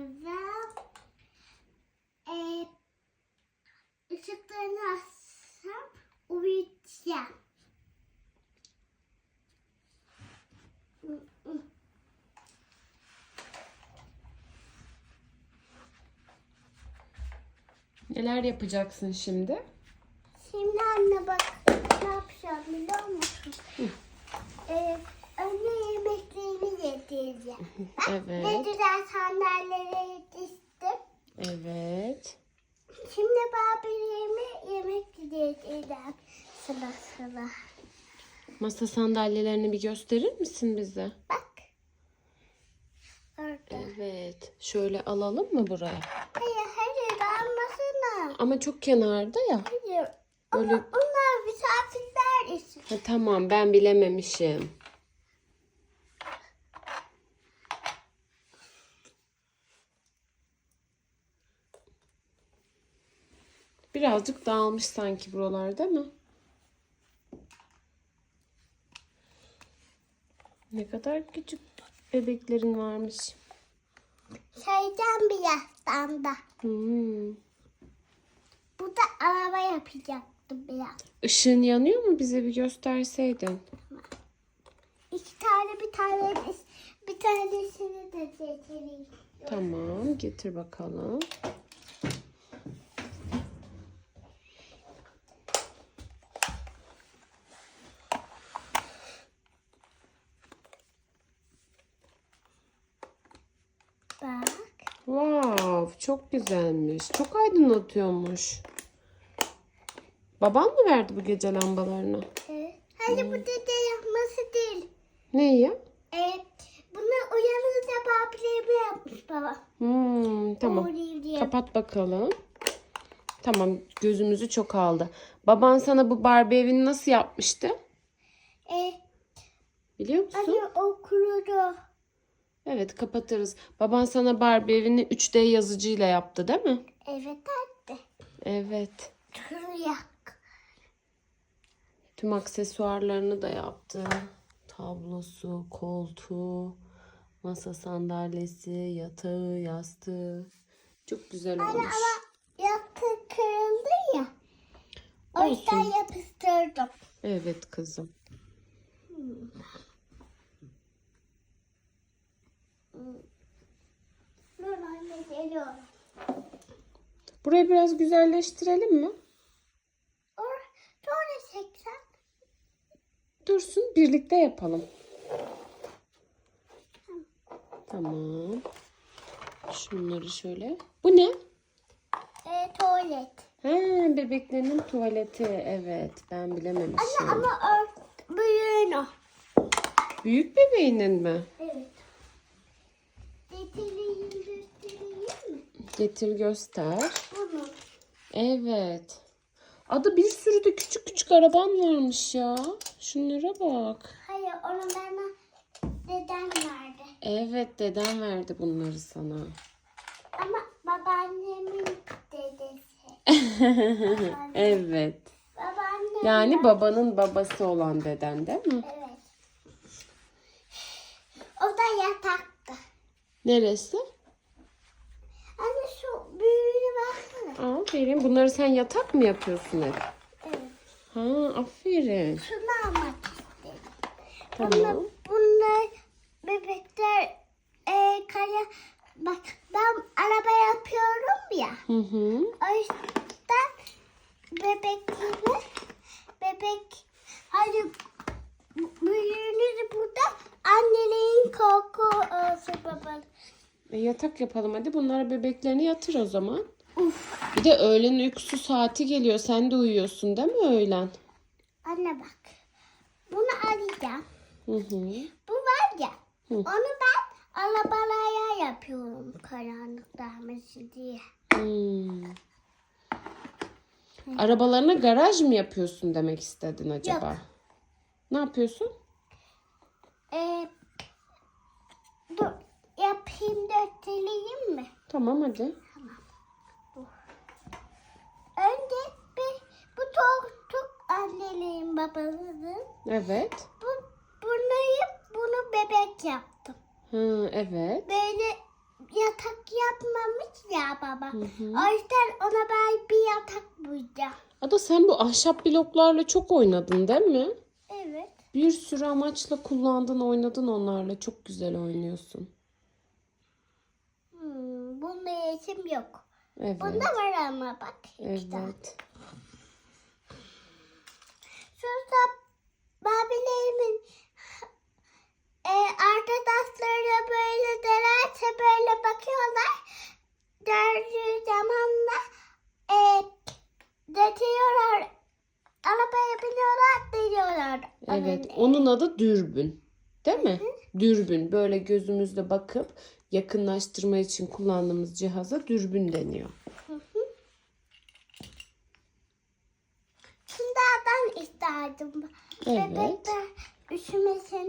sonra e, ışıklarını açsam uyuyacağım. Neler yapacaksın şimdi? Şimdi anne bak ne yapacağım biliyor Bak ne Evet. güzel sandalyeleri yetiştim. Evet. Şimdi Barbie'lerime yemek yedireceğim sıra sıra. Masa sandalyelerini bir gösterir misin bize? Bak. Orada. Evet. Şöyle alalım mı buraya? Hayır hayır almasana. Ama çok kenarda ya. Hayır. Böyle- Ama onlar misafirler için. Ha, tamam ben bilememişim. Birazcık dağılmış sanki buralar değil mi? Ne kadar küçük bebeklerin varmış. Şeyden bir yastanda. Hmm. Burada araba yapacaktım biraz. Işığın yanıyor mu? Bize bir gösterseydin. İki tane bir tane bir tanesini de getireyim. Tamam, getir bakalım. Bak. Wow, çok güzelmiş. Çok aydınlatıyormuş. Baban mı verdi bu gece lambalarını? Evet. Hadi bu dede yapması değil. Neyi? Evet. Bunu uyanınca babilerimi yapmış baba. Hmm, tamam. Kapat bakalım. Tamam, gözümüzü çok aldı. Baban sana bu Barbie evini nasıl yapmıştı? Ee, Biliyor musun? hani o kurudu. Evet, kapatırız. Baban sana Barbie evini 3D yazıcıyla yaptı, değil mi? Evet anne. Evet. Kırıyak. Tüm aksesuarlarını da yaptı. Tablosu, koltuğu, masa sandalyesi, yatağı, yastığı. Çok güzel olmuş. Ama yakın kırıldı ya. O yüzden yapıştırdım. Evet kızım. Dur anne geliyorum. Burayı biraz güzelleştirelim mi? Sonra çeksen. Dursun birlikte yapalım. Tamam. Şunları şöyle. Bu ne? E, tuvalet. Ha, bebeklerinin tuvaleti. Evet, ben bilememişim. Ama o büyüğün o. Büyük bebeğinin mi? Evet. Getireyim göstereyim mi? Getir göster. Evet. Adı bir sürü de küçük küçük araban varmış ya. Şunlara bak. Hayır onu bana dedem verdi. Evet deden verdi bunları sana. Ama babaannemin dedesi. evet. Babaannem. Yani babanın babası olan deden değil mi? Evet. O da yatakta. Neresi? Anne şu büyüğünü versene. Aferin. Bunları sen yatak mı yapıyorsun hep? Evet. Ha, aferin. Şunu almak istedim. Tamam. Bunlar, bunlar bebekler e, kaya bak ben araba yapıyorum ya. Hı hı. O yüzden bebekleri bebek hadi büyüğünüz burada annelerin koku olsun baba. E, yatak yapalım hadi. Bunlara bebeklerini yatır o zaman. Bir de öğlen uykusu saati geliyor. Sen de uyuyorsun değil mi öğlen? Anne bak. Bunu alacağım. Hı hı. Bu var ya. Hı. Onu ben arabalara yapıyorum karanlık dağması diye. Hmm. Arabalarına garaj mı yapıyorsun demek istedin acaba? Yok. Ne yapıyorsun? Ee, dur yapayım göstereyim mi? Tamam hadi. Önce bir bu koltuk annelerin babaların. Evet. Bu bunları bunu bebek yaptım. Ha, evet. Böyle yatak yapmamış ya baba. hı. O yüzden ona ben bir yatak buydum. Ada sen bu ahşap bloklarla çok oynadın değil mi? Evet. Bir sürü amaçla kullandın, oynadın onlarla. Çok güzel oynuyorsun. Hmm, resim yok. Evet. Bunda var ama bak. iki tane. Evet. Şurada Babilerimin e, arkadaşları böyle derece böyle bakıyorlar. Gördüğü zaman da e, detiyorlar. Arabaya biniyorlar, diyorlar. Evet. Onun adı dürbün. Değil mi? Dürbün. Böyle gözümüzle bakıp yakınlaştırma için kullandığımız cihaza dürbün deniyor. Şunlardan isterdim. Evet. Bebekler üşümesin